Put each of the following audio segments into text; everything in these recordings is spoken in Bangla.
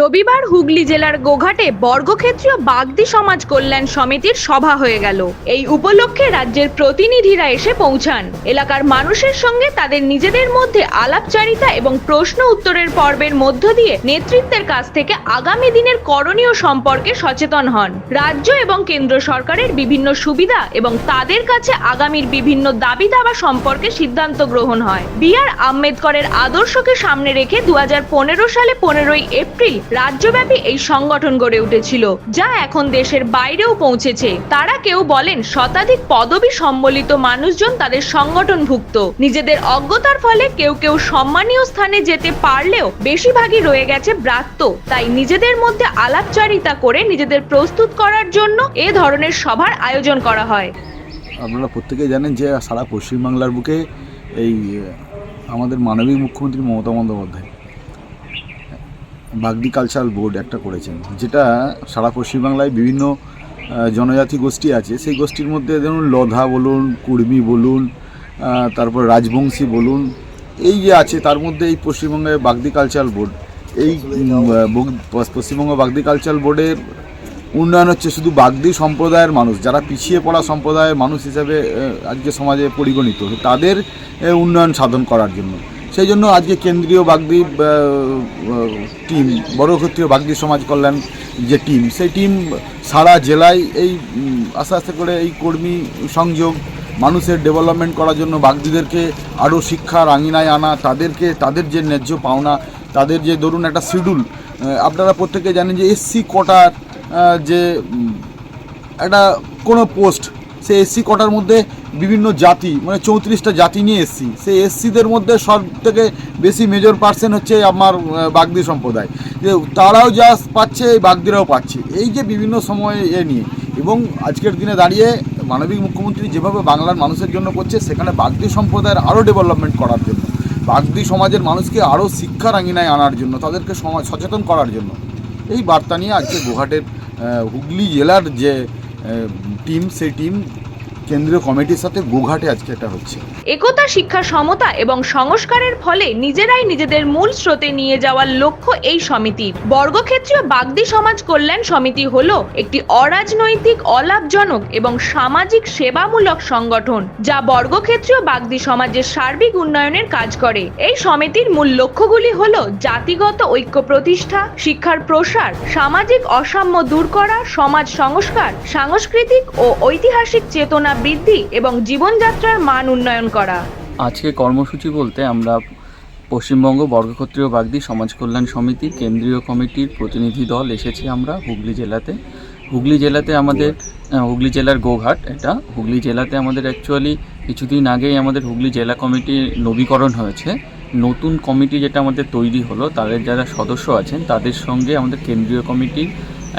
রবিবার হুগলি জেলার গোঘাটে বর্গক্ষেত্রীয় বাগদি সমাজ কল্যাণ সমিতির সভা হয়ে গেল। এই উপলক্ষে রাজ্যের প্রতিনিধিরা এসে পৌঁছান। এলাকার মানুষের সঙ্গে তাদের নিজেদের মধ্যে আলাপচারিতা এবং প্রশ্ন উত্তরের পর্বের মধ্য দিয়ে নেতৃত্বের কাছ থেকে আগামী দিনের করণীয় সম্পর্কে সচেতন হন। রাজ্য এবং কেন্দ্র সরকারের বিভিন্ন সুবিধা এবং তাদের কাছে আগামীর বিভিন্ন দাবি দাবা সম্পর্কে সিদ্ধান্ত গ্রহণ হয়। বি আর আম্বেদকরের আদর্শকে সামনে রেখে দু হাজার পনেরো সালে পনেরোই এপ্রিল রাজ্যব্যাপী এই সংগঠন গড়ে উঠেছিল, যা এখন দেশের বাইরেও পৌঁছেছে। তারা কেউ বলেন শতাধিক পদবি সম্বলিত মানুষজন তাদের সংগঠনভুক্ত। নিজেদের অজ্ঞতার ফলে কেউ কেউ সম্মানীয় স্থানে যেতে পারলেও বেশিরভাগই রয়ে গেছে ব্রাত্য। তাই নিজেদের মধ্যে আলাপচারিতা করে নিজেদের প্রস্তুত করার জন্য এ ধরনের সভার আয়োজন করা হয়। আপনারা প্রত্যেকেই জানেন যে সারা পশ্চিমবাংলার বুকে এই, আমাদের মানবিক মুখ্যমন্ত্রী মমতা বন্দ্যোপাধ্যায়। বাগদি কালচারাল বোর্ড একটা করেছেন, যেটা সারা পশ্চিমবাংলায় বিভিন্ন জনজাতি গোষ্ঠী আছে। সেই গোষ্ঠীর মধ্যে ধরুন লধা বলুন কুর্মি বলুন তারপর রাজবংশী বলুন, এই যে আছে, তার মধ্যে এই পশ্চিমবঙ্গে বাগদি কালচারাল বোর্ড এই পশ্চিমবঙ্গ বাগদি কালচারাল বোর্ডের উন্নয়ন হচ্ছে শুধু বাগদি সম্প্রদায়ের মানুষ, যারা পিছিয়ে পড়া সম্প্রদায়ের মানুষ হিসাবে আজকে সমাজে পরিগণিত, তাদের উন্নয়ন সাধন করার জন্য। সেই জন্য আজকে কেন্দ্রীয় বাগদি টিম বড় বড়ক্ষত্রীয় বাগদি সমাজ কল্যাণ যে টিম, সেই টিম সারা জেলায় এই আস্তে আস্তে করে এই কর্মী সংযোগ, মানুষের ডেভেলপমেন্ট করার জন্য বাগদিদেরকে আরও শিক্ষার আঙিনায় আনা, তাদেরকে, তাদের যে ন্যায্য পাওনা, তাদের যে ধরুন একটা শিডিউল আপনারা প্রত্যেকে জানেন যে এসসি কোটার যে একটা কোনো পোস্ট সেই এসসি কোটার মধ্যে বিভিন্ন জাতি মানে চৌত্রিশটা জাতি নিয়ে এসসি। সে এসসিদের মধ্যে সব থেকে বেশি মেজর পার্সেন্ট হচ্ছে আমার বাগদি সম্প্রদায়। যে তারাও যা পাচ্ছে বাগদিরাও পাচ্ছে। এই যে বিভিন্ন সময়ে এ নিয়ে এবং আজকের দিনে দাঁড়িয়ে মানবিক মুখ্যমন্ত্রী যেভাবে বাংলার মানুষের জন্য করছে সেখানে বাগদি সম্প্রদায়ের আরও ডেভেলপমেন্ট করার জন্য বাগদি সমাজের মানুষকে আরও শিক্ষার আঙিনায় আনার জন্য তাদেরকে সমাজ সচেতন করার জন্য। এই বার্তা নিয়ে আজকে গুয়াহাটের আহ, হুগলি জেলার যে টিম সেই টিম কেন্দ্রীয় কমিটির সাথে গোঘাটে আজকে এটা হচ্ছে। একতা, শিক্ষা, সমতা এবং সংস্কারের ফলে নিজেরাই নিজেদের মূল স্রোতে নিয়ে যাওয়ার লক্ষ্য এই সমিতির। বর্গক্ষেত্রীয় বাগদি সমাজ কল্যাণ সমিতি হলো একটি অরাজনৈতিক, অলাভজনক এবং সামাজিক সেবামূলক সংগঠন, যা বর্গক্ষেত্রীয় বাগদি সমাজের সার্বিক উন্নয়নের কাজ করে। এই সমিতির মূল লক্ষ্যগুলি হলো জাতিগত ঐক্য প্রতিষ্ঠা, শিক্ষার প্রসার, সামাজিক অসাম্য দূর করা, সমাজ সংস্কার, সাংস্কৃতিক ও ঐতিহাসিক চেতনা বৃদ্ধি এবং জীবনযাত্রার মান উন্নয়ন করা। আজকে কর্মসূচি বলতে আমরা পশ্চিমবঙ্গ বর্গক্ষত্রীয় বাগদি সমাজ কল্যাণ সমিতির কেন্দ্রীয় কমিটির প্রতিনিধি দল এসেছি আমরা হুগলি জেলাতে। হুগলি জেলাতে আমাদের হুগলি জেলার গোঘাট, এটা হুগলি জেলাতে আমাদের অ্যাকচুয়ালি কিছুদিন আগেই আমাদের হুগলি জেলা কমিটির নবীকরণ হয়েছে। নতুন কমিটি যেটা আমাদের তৈরি হলো, তাদের যারা সদস্য আছেন, তাদের সঙ্গে আমাদের কেন্দ্রীয় কমিটির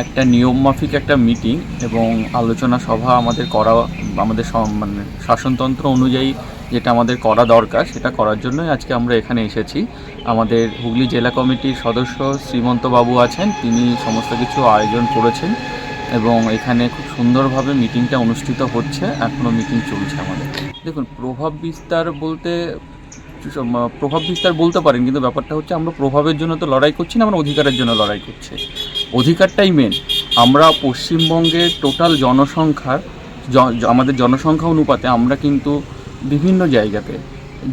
একটা নিয়মমাফিক একটা মিটিং এবং আলোচনা সভা আমাদের করা, আমাদের মানে শাসনতন্ত্র অনুযায়ী যেটা আমাদের করা দরকার সেটা করার জন্যই আজকে আমরা এখানে এসেছি। আমাদের হুগলি জেলা কমিটির সদস্য শ্রীমন্ত বাবু আছেন, তিনি সমস্ত কিছু আয়োজন করেছেন এবং এখানে খুব সুন্দরভাবে মিটিংটা অনুষ্ঠিত হচ্ছে এখনও মিটিং চলছে আমাদের। দেখুন, প্রভাব বিস্তার বলতে প্রভাব বিস্তার বলতে পারেন, কিন্তু ব্যাপারটা হচ্ছে আমরা প্রভাবের জন্য তো লড়াই করছি না, আমরা অধিকারের জন্য লড়াই করছি। অধিকারটাই মেন আমরা পশ্চিমবঙ্গের টোটাল জনসংখ্যার আমাদের জনসংখ্যা অনুপাতে আমরা কিন্তু বিভিন্ন জায়গাতে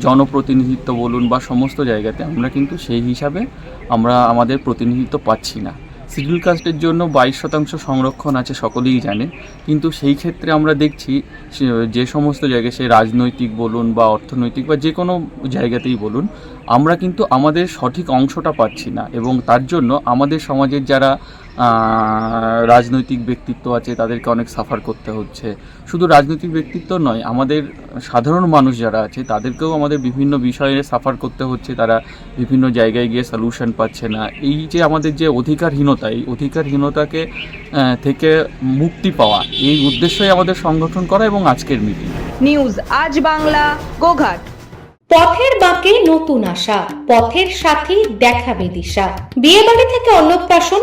জনপ্রতিনিধিত্ব বলুন বা সমস্ত জায়গাতে আমরা কিন্তু সেই হিসাবে আমরা আমাদের প্রতিনিধিত্ব পাচ্ছি না। শিডিউল কাস্টের জন্য বাইশ শতাংশ সংরক্ষণ আছে, সকলেই জানে। কিন্তু সেই ক্ষেত্রে আমরা দেখছি যে সমস্ত জায়গায়, সে রাজনৈতিক বলুন বা অর্থনৈতিক বা যে কোনো জায়গাতেই বলুন, আমরা কিন্তু আমাদের সঠিক অংশটা পাচ্ছি না। এবং তার জন্য আমাদের সমাজের যারা রাজনৈতিক ব্যক্তিত্ব আছে তাদেরকে অনেক সাফার করতে হচ্ছে। শুধু রাজনৈতিক ব্যক্তিত্ব নয় আমাদের সাধারণ মানুষ যারা আছে তাদেরকেও আমাদের বিভিন্ন বিষয়ে সাফার করতে হচ্ছে। তারা বিভিন্ন জায়গায় গিয়ে সলিউশন পাচ্ছে না। এই যে আমাদের যে অধিকারহীনতা এই অধিকারহীনতাকে আহ, থেকে মুক্তি পাওয়া এই উদ্দেশ্যই আমাদের সংগঠন করা এবং আজকের মিটিং নিউজ আজ বাংলা গোঘাট। পথের বাঁকে নতুন আশা পথের সাথী দেখাবে দিশা। বিয়ে বাড়ি থেকে অন্নপ্রাশন